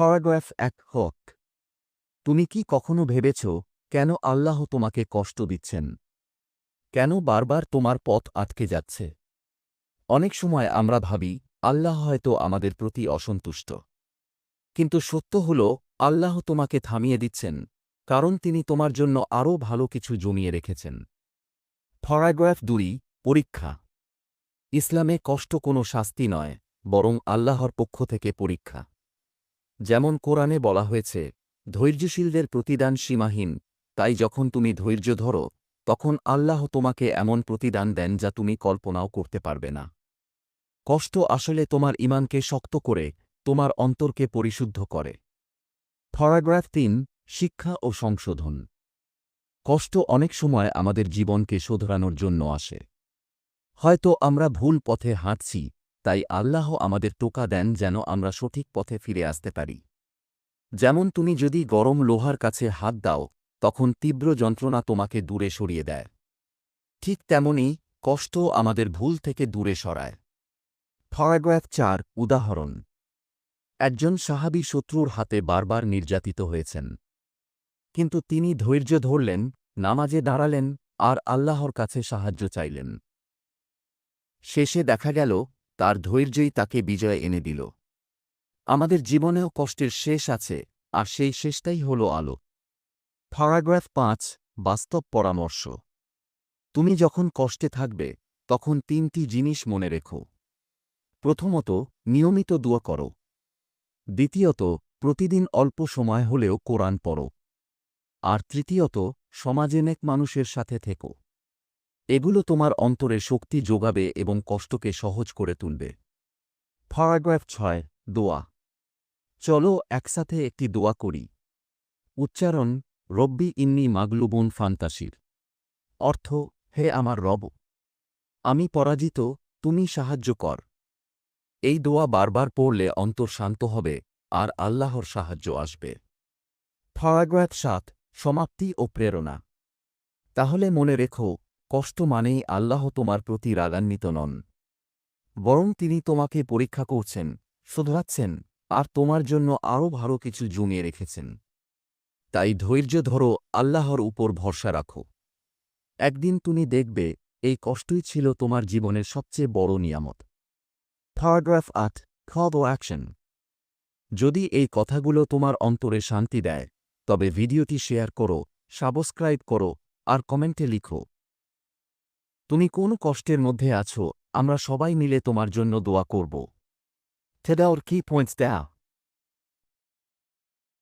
Paragraph এক হক। তুমি কি কখনো ভেবেছ, কেন আল্লাহ তোমাকে কষ্ট দিচ্ছেন? কেন বারবার তোমার পথ আটকে যাচ্ছে? অনেক সময় আমরা ভাবি, আল্লাহ হয়তো আমাদের প্রতি অসন্তুষ্ট। কিন্তু সত্য হল, আল্লাহ তোমাকে থামিয়ে দিচ্ছেন, কারণ তিনি তোমার জন্য আরও ভালো কিছু জমিয়ে রেখেছেন। প্যারাগ্রাফ দুই, পরীক্ষা। ইসলামে কষ্ট কোনো শাস্তি নয়, বরং আল্লাহর পক্ষ থেকে পরীক্ষা। যেমন কোরআনে বলা হয়েছে, ধৈর্যশীলদের প্রতিদান সীমাহীন, তাই যখন তুমি ধৈর্য ধরো, তখন আল্লাহ তোমাকে এমন প্রতিদান দেন যা তুমি কল্পনাও করতে পারবে না। কষ্ট আসলে তোমার ইমানকে শক্ত করে, তোমার অন্তরকে পরিশুদ্ধ করে। প্যারাগ্রাফ তিন, শিক্ষা ও সংশোধন। কষ্ট অনেক সময় আমাদের জীবনকে শোধরানোর জন্য আসে। হয়তো আমরা ভুল পথে হাঁটছি তাই আল্লাহ আমাদের টোকা দেন যেন আমরা সঠিক পথে ফিরে আসতে পারি। যেমন তুমি যদি গরম লোহার কাছে হাত দাও, তখন তীব্র যন্ত্রণা তোমাকে দূরে সরিয়ে দেয়। ঠিক তেমনি কষ্ট আমাদের ভুল থেকে দূরে সরায়। প্যারাগ্রাফ চার, উদাহরণ। একজন সাহাবী শত্রুর হাতে বারবার নির্যাতিত হয়েছেন। কিন্তু তিনি ধৈর্য ধরলেন, নামাজে দাঁড়ালেন, আর আল্লাহর কাছে সাহায্য চাইলেন। শেষে দেখা গেল তার ধৈর্যই তাকে বিজয় এনে দিল। আমাদের জীবনেও কষ্টের শেষ আছে, আর সেই শেষটাই হল আলো। প্যারাগ্রাফ পাঁচ, বাস্তব পরামর্শ। তুমি যখন কষ্টে থাকবে, তখন তিনটি জিনিস মনে রেখো। প্রথমত, নিয়মিত দোয়া করো। দ্বিতীয়ত, প্রতিদিন অল্প সময় হলেও কোরআন পড়ো। আর তৃতীয়ত, সমাজে নেক মানুষের সাথে থেকো। এগুলো তোমার অন্তরে শক্তি যোগাবে এবং কষ্টকে সহজ করে তুলবে। প্যারাগ্রাফ ছয়, দোয়া। চলো একসাথে একটি দোয়া করি। উচ্চারণ, রব্বি ইন্নি মাগলুবুন ফান্তাসির। অর্থ, হে আমার রব, আমি পরাজিত, তুমি সাহায্য কর। এই দোয়া বারবার পড়লে অন্তর শান্ত হবে আর আল্লাহর সাহায্য আসবে। প্যারাগ্রাফ সাত, সমাপ্তি ও প্রেরণা। তাহলে মনে রেখো কষ্ট মানেই আল্লাহ তোমার প্রতি রাগান্বিত নন। বরং তিনি তোমাকে পরীক্ষা করছেন, শোধরাচ্ছেন, আর তোমার জন্য আরও ভালো কিছু জমিয়ে রেখেছেন। তাই ধৈর্য ধরো, আল্লাহর উপর ভরসা রাখো। একদিন তুমি দেখবে, এই কষ্টই ছিল তোমার জীবনের সবচেয়ে বড় নিয়ামত। প্যারাগ্রাফ আট কল ও অ্যাকশন যদি এই কথাগুলো তোমার অন্তরে শান্তি দেয়, তবে ভিডিওটি শেয়ার করো, সাবস্ক্রাইব করো, আর কমেন্টে লিখো। তুমি কোন কষ্টের মধ্যে আছো, আমরা সবাই মিলে তোমার জন্য দোয়া করব। থেডাওর কি পয়েন্টস দেয়া